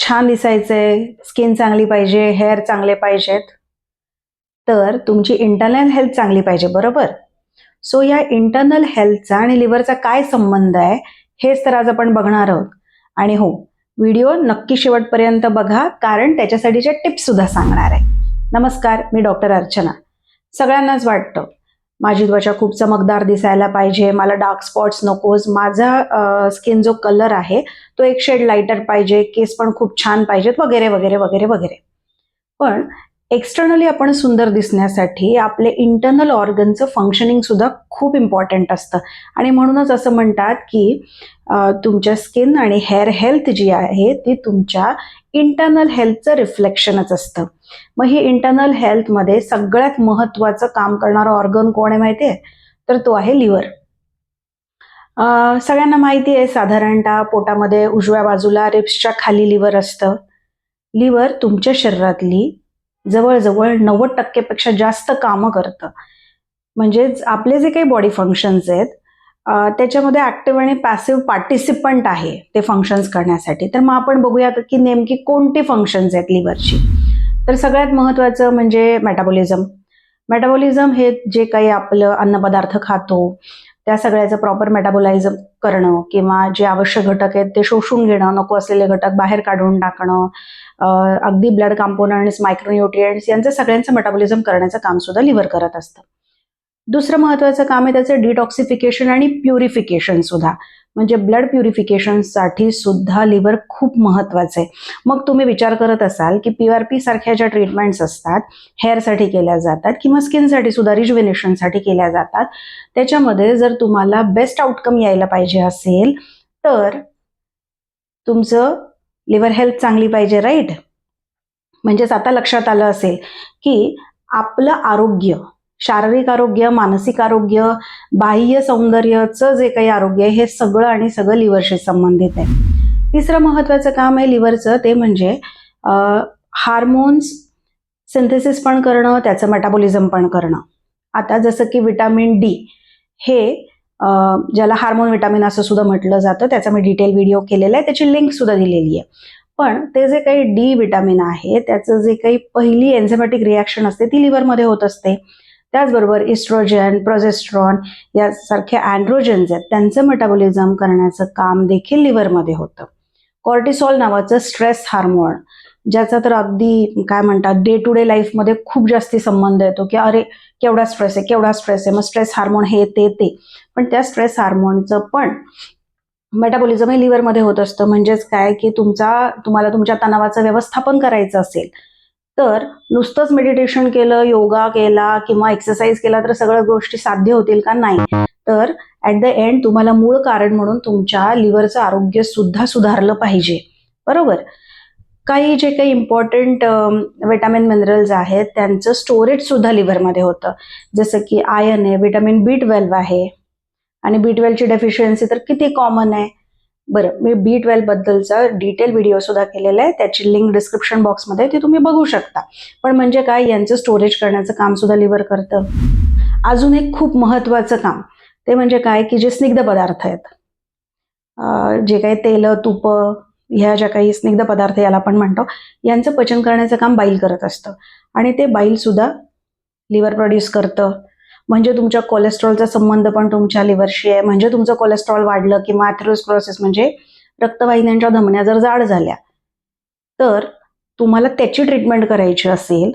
छान दिसायचंय. स्किन चांगली पाहिजे हेअर चांगले पाहिजेत. तर तुमची इंटरनल हेल्थ चांगली पाहिजे बरोबर? सो या इंटरनल हेल्थचा आणि लिव्हरचा काय संबंध आहे हेच तर आज आपण बघणार आहोत. आणि हो व्हिडिओ नक्की शेवटपर्यंत बघा कारण त्याच्यासाठीच्या टिप्स सुद्धा सांगणार आहे. नमस्कार मी डॉक्टर अर्चना. सगळ्यांनाच वाटतं माझी त्वचा खूप चमकदार दिसायला पाहिजे मला डार्क स्पॉट्स नकोस. माझा स्किन जो कलर आहे तो एक शेड लाईटर पाहिजे केस पण खूप छान पाहिजेत वगैरे वगैरे वगैरे वगैरे. पण एक्सटर्नली आपण सुंदर दिसण्यासाठी आपले इंटरनल ऑर्गनचं फंक्शनिंग सुद्धा खूप इम्पॉर्टंट असतं. आणि म्हणूनच असं म्हणतात की तुमच्या स्किन आणि हेअर हेल्थ जी आहे ती तुमच्या इंटरनल हेल्थचं रिफ्लेक्शनच असतं. मग ही इंटरनल हेल्थमध्ये सगळ्यात महत्त्वाचं काम करणारं ऑर्गन कोण आहे माहिती आहे तर तो आहे लिव्हर सगळ्यांना माहिती आहे साधारणतः पोटामध्ये उजव्या बाजूला रिप्सच्या खाली लिव्हर असतं. लिव्हर तुमच्या शरीरातली जवळजवळ नव्वद टक्केपेक्षा जास्त कामं करतं. म्हणजेच आपले जे काही बॉडी फंक्शन्स आहेत त्याच्यामध्ये ॲक्टिव्ह आणि पॅसिव्ह पार्टिसिपंट आहे ते फंक्शन्स करण्यासाठी. तर मग आपण बघूयात की नेमकी कोणती फंक्शन्स आहेत लिव्हरची तर सगळ्यात महत्त्वाचं म्हणजे मेटाबॉलिझम मेटाबॉलिझम हे जे काही आपलं अन्नपदार्थ खातो त्या सगळ्याचं प्रॉपर मेटाबोलायझम करणं किंवा जे आवश्यक घटक आहेत ते शोषून घेणं नको असलेले घटक बाहेर काढून टाकणं अगदी ब्लड कॉम्पोनंट्स मायक्रोन्युट्रियंट्स यांचं सगळ्यांचं मेटाबॉलिझम करण्याचं काम सुद्धा लिव्हर करत असतं. दुसरं महत्त्वाचं काम आहे त्याचं डिटॉक्सिफिकेशन आणि प्युरिफिकेशन सुद्धा. म्हणजे ब्लड प्युरिफिकेशनसाठी सुद्धा लिव्हर खूप महत्त्वाचं आहे. मग तुम्ही विचार करत असाल की पी आर पी सारख्या ज्या ट्रीटमेंट्स असतात हेअरसाठी केल्या जातात किंवा स्किनसाठी सुद्धा रिज्युव्हिनेशनसाठी केल्या जातात त्याच्यामध्ये जर तुम्हाला बेस्ट आउटकम यायला पाहिजे असेल तर तुमचं लिव्हर हेल्थ चांगली पाहिजे राईट म्हणजेच आता लक्षात आलं असेल की आपलं आरोग्य शारीरिक आरोग्य मानसिक आरोग्य बाह्य सौंदर्याचं जे काही आरोग्य आहे हे सगळं आणि सगळं लिव्हरशी संबंधित आहे. तिसरं महत्त्वाचं काम आहे लिव्हरचं ते म्हणजे हार्मोन्स सिंथेसिस पण करणं त्याचं मेटाबॉलिझम पण करणं. आता जसं की विटॅमिन डी हे ज्याला हार्मोन विटामिन असं सुद्धा म्हटलं जातं त्याचा मी डिटेल व्हिडिओ केलेला आहे त्याची लिंक सुद्धा दिलेली आहे. पण ते जे काही डी विटॅमिन आहे त्याचं जे काही पहिली एन्झेमॅटिक रिॲक्शन असते ती लिव्हरमध्ये होत असते. त्याचबरोबर इस्ट्रोजन प्रोजेस्ट्रॉन यासारखे अँड्रोजन्स आहेत. त्यांचं मेटाबॉलिझम करण्याचं काम देखील लिव्हरमध्ये होतं. कॉर्टिसॉल नावाचं स्ट्रेस हार्मोन ज्याचा तर अगदी काय म्हणतात डे टू डे लाईफमध्ये खूप जास्ती संबंध येतो की अरे केवढा स्ट्रेस आहे केवढा स्ट्रेस आहे मग स्ट्रेस हार्मोन हे ते ते. पण त्या स्ट्रेस हार्मोनचं पण मेटाबॉलिझम हे लिव्हरमध्ये होत असतं. म्हणजेच काय की तुमचा तुम्हाला तुमच्या तणावाचं व्यवस्थापन करायचं असेल तर नुसतंच मेडिटेशन केलं योगा केला किंवा एक्सरसाइज केला तर सगळ्या गोष्टी साध्य होतील का? नाही. तर ॲट द एंड तुम्हाला मूळ कारण म्हणून तुमच्या लिव्हरचं आरोग्य सुद्धा सुधारलं पाहिजे. बरोबर? काही जे काही इम्पॉर्टंट व्हिटॅमिन मिनरल्स आहेत त्यांचं स्टोरेज सुद्धा लिव्हरमध्ये होतं. जसं की आयन आहे व्हिटॅमिन बी ट्वेल्व आहे. आणि बी ट्वेल्वची डेफिशियन्सी तर किती कॉमन आहे? बरं मी बी ट्वेल्व बद्दलचा डिटेल व्हिडिओ सुद्धा केलेला आहे. त्याची लिंक डिस्क्रिप्शन बॉक्समध्ये ते तुम्ही बघू शकता. पण म्हणजे काय यांचं स्टोरेज करण्याचं काम सुद्धा लिव्हर करतं. अजून एक खूप महत्त्वाचं काम ते म्हणजे काय की जे स्निग्ध पदार्थ आहेत. जे काही तेल तुप ह्या ज्या काही स्निग्ध पदार्थ याला आपण म्हणतो यांचं पचन करण्याचं काम बाईल करत असतं. आणि ते बाईल सुद्धा लिव्हर प्रोड्यूस करतं. म्हणजे तुमच्या कोलेस्ट्रॉलचा संबंध पण तुमच्या लिव्हरशी आहे. म्हणजे तुमचं कोलेस्ट्रॉल वाढलं किंवा ॲथेरोस्क्लोसिस म्हणजे रक्तवाहिन्यांच्या धमन्या जर जाड झाल्या तर तुम्हाला त्याची ट्रीटमेंट करायची असेल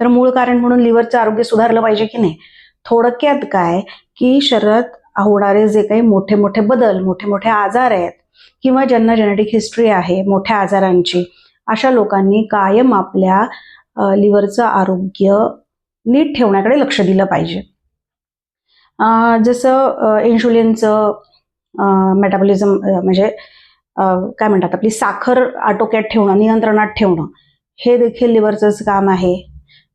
तर मूळ कारण म्हणून लिव्हरचं आरोग्य सुधारलं पाहिजे की नाही? थोडक्यात काय की शरीरात होणारे जे काही मोठे मोठे बदल मोठे मोठे आजार आहेत किंवा ज्यांना जेनेटिक हिस्ट्री आहे मोठ्या आजारांची अशा लोकांनी कायम आपल्या लिव्हरचं आरोग्य नीट ठेवण्याकडे लक्ष दिलं पाहिजे. जसं इन्शुलिनचं मेटाबॉलिझम म्हणजे काय म्हणतात आपली साखर आटोक्यात ठेवणं नियंत्रणात ठेवणं हे देखील लिव्हरचंच काम आहे.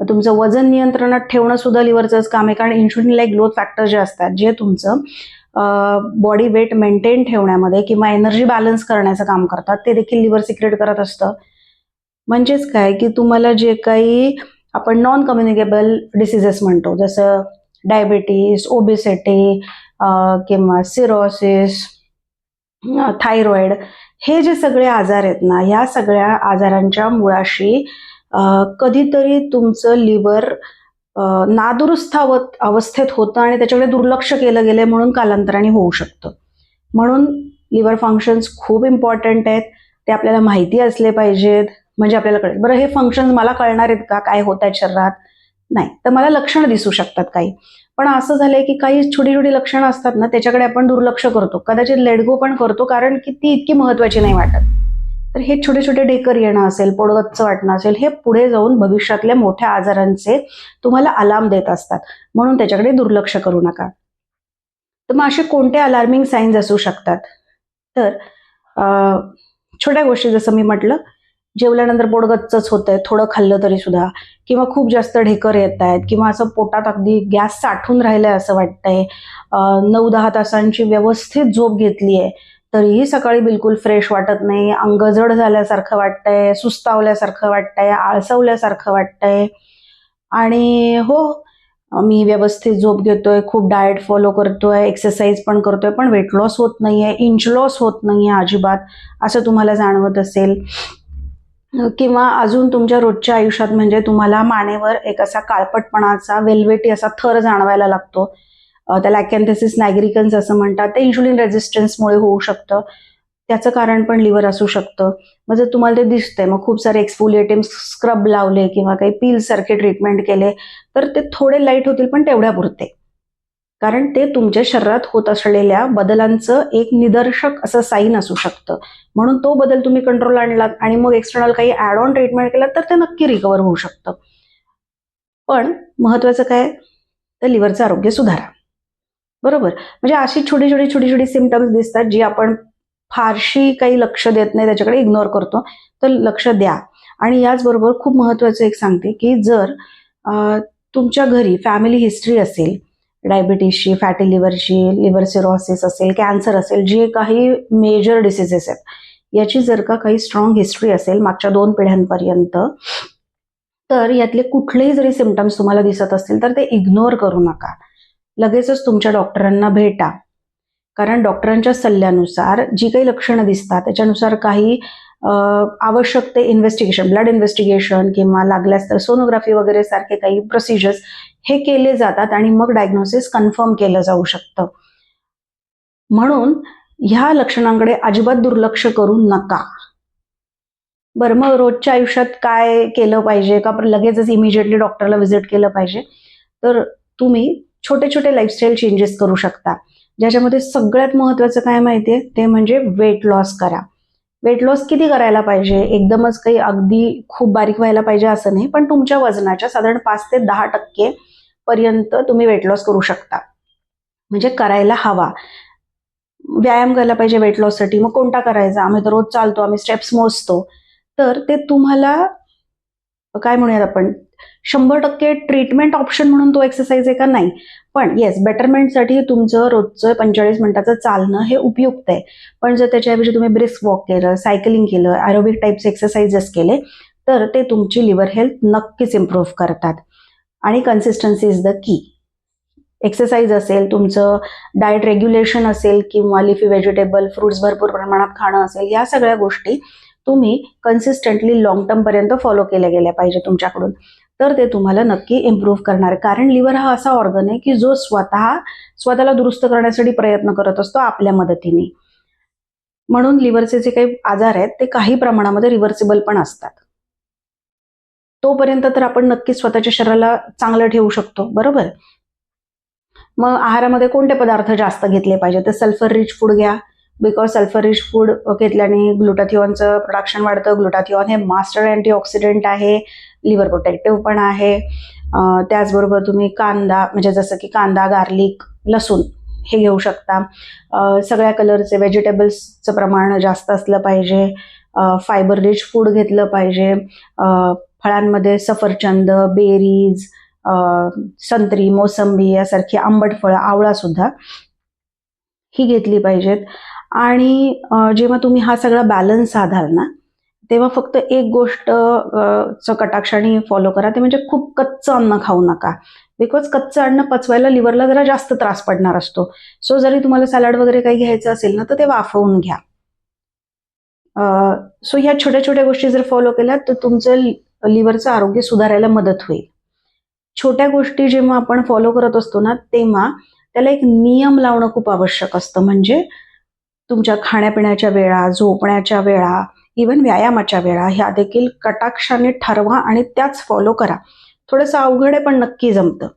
तुमचं वजन नियंत्रणात ठेवणं सुद्धा लिव्हरचंच काम आहे कारण इन्शुलिन लाईक ग्रोथ फॅक्टर जे असतात जे तुमचं बॉडी वेट मेंटेन ठेवण्यामध्ये किंवा एनर्जी बॅलन्स करण्याचं काम करतात ते देखील लिव्हर सिक्रेट करत असतं. म्हणजेच काय की तुम्हाला जे काही आपण नॉन कम्युनिकेबल डिसिजेस म्हणतो जसं डायबिटीस ओबेसिटी किंवा सिरोसिस थायरॉइड हे जे सगळे आजार आहेत ना या सगळ्या आजारांच्या मुळाशी कधीतरी तुमचं लिव्हर नादुरुस्त अवस्थेत होतं आणि त्याच्याकडे दुर्लक्ष केलं गेलंय म्हणून कालांतराने होऊ शकतं. म्हणून लिव्हर फंक्शन्स खूप इम्पॉर्टंट आहेत ते आपल्याला माहिती असले पाहिजेत. म्हणजे आपल्याला कळेल. बरं हे फंक्शन मला कळणार आहेत का? काय होत आहेत शरीरात? नाही. तर मला लक्षणं दिसू शकतात काही. पण असं झालंय की काही छोटी छोटी लक्षणं असतात ना त्याच्याकडे आपण दुर्लक्ष करतो. कदाचित लेडगो पण करतो कारण की ती इतकी महत्वाची नाही वाटत. तर हे छोटे छोटे ढेकर येणं असेल पोडगच्च वाटणं असेल हे पुढे जाऊन भविष्यातल्या मोठ्या आजारांचे तुम्हाला अलार्म देत असतात. म्हणून त्याच्याकडे दुर्लक्ष करू नका. तर मग असे कोणते अलार्मिंग साईन्स असू शकतात? तर छोट्या गोष्टी जसं मी म्हटलं जेवल्यानंतर पोटगच्चच होत आहे थोडं खाल्लं तरी सुद्धा. किंवा खूप जास्त ढेकर येत आहेत किंवा असं पोटात अगदी गॅस साठून राहिलंय असं वाटतंय. नऊ दहा तासांची व्यवस्थित झोप घेतली आहे तरीही सकाळी बिलकुल फ्रेश वाटत नाही. अंग जड झाल्यासारखं वाटतंय सुस्तावल्यासारखं वाटतंय आळसवल्यासारखं वाटतंय. आणि हो मी व्यवस्थित झोप घेतोय खूप डाएट फॉलो करतोय एक्सरसाइज पण करतोय पण वेट लॉस होत नाहीये इंच लॉस होत नाहीये अजिबात असं तुम्हाला जाणवत असेल. किंवा अजून तुमच्या रोजच्या आयुष्यात म्हणजे तुम्हाला मानेवर एक असा काळपटपणाचा वेलवेटी असा थर जाणवायला लागतो. त्याला अकॅन्थेसिस नॅग्रिकन्स असं म्हणतात. ते इन्शुलिन रेझिस्टन्समुळे होऊ शकतं. त्याचं कारण पण लिव्हर असू शकतं. मग जर तुम्हाला ते दिसतंय मग खूप सारे एक्सफोलिएटिव्ह स्क्रब लावले किंवा काही पील सारखे ट्रीटमेंट केले तर ते थोडे लाइट होतील पण तेवढ्या पुरते कारण ते तुमच्या शरीरात होत असलेल्या बदलांचं एक निदर्शक असं साईन असू शकतं. म्हणून तो बदल तुम्ही कंट्रोल आणलात आणि मग एक्सटर्नल काही ऍड ऑन ट्रीटमेंट केला तर ते नक्की रिकवर होऊ शकतं. पण महत्वाचं काय? तर लिव्हरचं आरोग्य सुधारा. बरोबर? म्हणजे अशी छोटी छोटी छोटी छोटी सिमटम्स दिसतात जी आपण फारशी काही लक्ष देत नाही त्याच्याकडे इग्नोर करतो. तर लक्ष द्या. आणि याचबरोबर खूप महत्वाचं एक सांगते की जर तुमच्या घरी फॅमिली हिस्ट्री असेल डायबिटीसची फॅटी लिव्हरची लिव्हर सिरोसिस असेल कॅन्सर असेल जे काही मेजर डिसिजेस आहेत याची जर का काही स्ट्रॉंग हिस्ट्री असेल मागच्या दोन पिढ्यांपर्यंत तर यातले कुठलेही जरी सिमटम्स तुम्हाला दिसत असतील तर ते इग्नोर करू नका. लगेचच तुमच्या डॉक्टरांना भेटा. कारण डॉक्टरांच्या सल्ल्यानुसार जी काही लक्षणं दिसतात त्याच्यानुसार काही आवश्यक ते इन्व्हेस्टिगेशन ब्लड इन्व्हेस्टिगेशन किंवा लागल्यास तर सोनोग्राफी वगैरे सारखे काही प्रोसिजर्स हे केले जातात आणि मग डायग्नोसिस कन्फर्म केलं जाऊ शकतं. म्हणून ह्या लक्षणांकडे अजिबात दुर्लक्ष करू नका. बरं मग रोजच्या आयुष्यात काय केलं पाहिजे? का लगेचच इमिजिएटली डॉक्टरला व्हिजिट केलं पाहिजे? तर तुम्ही छोटे छोटे लाईफस्टाईल चेंजेस करू शकता. ज्याच्यामध्ये सगळ्यात महत्त्वाचं काय माहिती आहे ते म्हणजे वेट लॉस करा. वेट लॉस किती करायला पाहिजे? एकदमच काही अगदी खूप बारीक व्हायला पाहिजे असं नाही पण तुमच्या वजनाच्या साधारण पाच ते दहा टक्के पर्यंत तुम्ही वेट लॉस करू शकता. म्हणजे करायला हवा. व्यायाम करायला पाहिजे वेट लॉससाठी मग कोणता करायचा? आम्ही तर रोज चालतो आम्ही स्टेप्स मोजतो. तर ते तुम्हाला काय म्हणूयात आपण? शंभर टक्के ट्रीटमेंट ऑप्शन म्हणून तो एक्सरसाइज आहे का? नाही. पण येस बेटरमेंटसाठी तुमचं रोजचं पंचेचाळीस मिनिटाचं चालणं हे उपयुक्त आहे. पण जर त्याच्याऐवजी तुम्ही ब्रिस्क वॉक केलं सायकलिंग केलं ॲरोबिक टाईपचे एक्सरसाइजेस केले तर ते तुमची लिव्हर हेल्थ नक्कीच इम्प्रूव्ह करतात. आणि consistency is the key exercise असेल तुमचं डाएट रेग्युलेशन असेल किंवा लिफी व्हेजिटेबल फ्रुट्स भरपूर प्रमाणात खाणं असेल या सगळ्या गोष्टी तुम्ही कन्सिस्टंटली लॉंग टर्मपर्यंत फॉलो केल्या गेल्या पाहिजे तुमच्याकडून. तर ते तुम्हाला नक्की इम्प्रूव्ह करणार. आहे. कारण लिव्हर हा असा ऑर्गन आहे की जो स्वतः स्वतःला दुरुस्त करण्यासाठी प्रयत्न करत असतो आपल्या मदतीने. म्हणून लिव्हरचे जे काही आजार आहेत ते काही प्रमाणामध्ये रिव्हर्सिबल पण असतात. तोपर्यंत तर आपण नक्कीच स्वतःच्या शरीराला चांगलं ठेवू शकतो बरोबर? मग आहारामध्ये कोणते पदार्थ जास्त घेतले पाहिजे? तर सल्फर रिच फूड घ्या. बिकॉज सल्फर रिच फूड घेतल्याने ग्लुटाथिओनचं प्रोडक्शन वाढतं. ग्लुटाथिओन हे मास्टर अँटीऑक्सिडंट आहे. लिव्हर प्रोटेक्टिव्ह पण आहे. त्याचबरोबर तुम्ही कांदा म्हणजे जसं की कांदा गार्लिक लसूण हे घेऊ शकता. सगळ्या कलरचे व्हेजिटेबल्सचं प्रमाण जास्त असलं पाहिजे. फायबर रिच फूड घेतलं पाहिजे. फळांमध्ये सफरचंद बेरीज संत्री मोसंबी यासारखी आंबट फळं आवळा सुद्धा ही घेतली पाहिजेत. आणि जेव्हा तुम्ही हा सगळा बॅलन्स साधाल ना तेव्हा फक्त एक गोष्ट च कटाक्षाने फॉलो करा. ते म्हणजे खूप कच्चं अन्न खाऊ नका. बिकॉज कच्चं अन्न पचवायला लिव्हरला जरा जास्त त्रास पडणार असतो. सो जरी तुम्हाला सॅलड वगैरे काही घ्यायचं असेल ना तर ते वाफवून घ्या. सो ह्या छोट्या छोट्या गोष्टी जर फॉलो केल्या तर तुमचं लिव्हरचं आरोग्य सुधारायला मदत होईल. छोट्या गोष्टी जेव्हा आपण फॉलो करत असतो ना तेव्हा त्याला एक नियम लावणं खूप आवश्यक असतं. म्हणजे तुमच्या खाण्यापिण्याच्या वेळा झोपण्याच्या वेळा इवन व्यायामाच्या वेळा ह्या देखील कटाक्षाने ठरवा आणि त्याच फॉलो करा. थोडंसं अवघड आहे पण नक्की जमतं.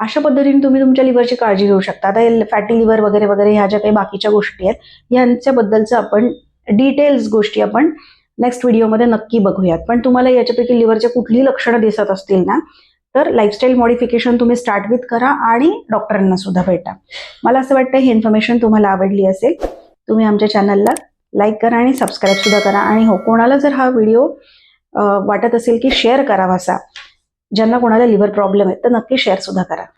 अशा पद्धतीने तुम्ही तुमच्या लिव्हरची काळजी घेऊ शकता. आता फॅटी लिव्हर वगैरे वगैरे ह्या ज्या काही बाकीच्या गोष्टी आहेत यांच्याबद्दलचं आपण डिटेल्स गोष्टी आपण नेक्स्ट व्हिडिओमध्ये नक्की बघूयात. पण तुम्हाला याच्यापैकी लिव्हरच्या कुठलीही लक्षणं दिसत असतील ना तर लाईफस्टाईल मॉडिफिकेशन तुम्ही स्टार्ट विथ करा आणि डॉक्टरांना सुद्धा भेटा. मला असं वाटतं ही इन्फॉर्मेशन तुम्हाला आवडली असेल तुम्ही आमच्या चॅनलला लाईक करा आणि सबस्क्राईब सुद्धा करा. आणि हो कोणाला जर हा व्हिडिओ वाटत असेल की शेअर करावासा ज्यांना कोणाला लिव्हर प्रॉब्लेम आहे तर नक्की शेअर सुद्धा करा.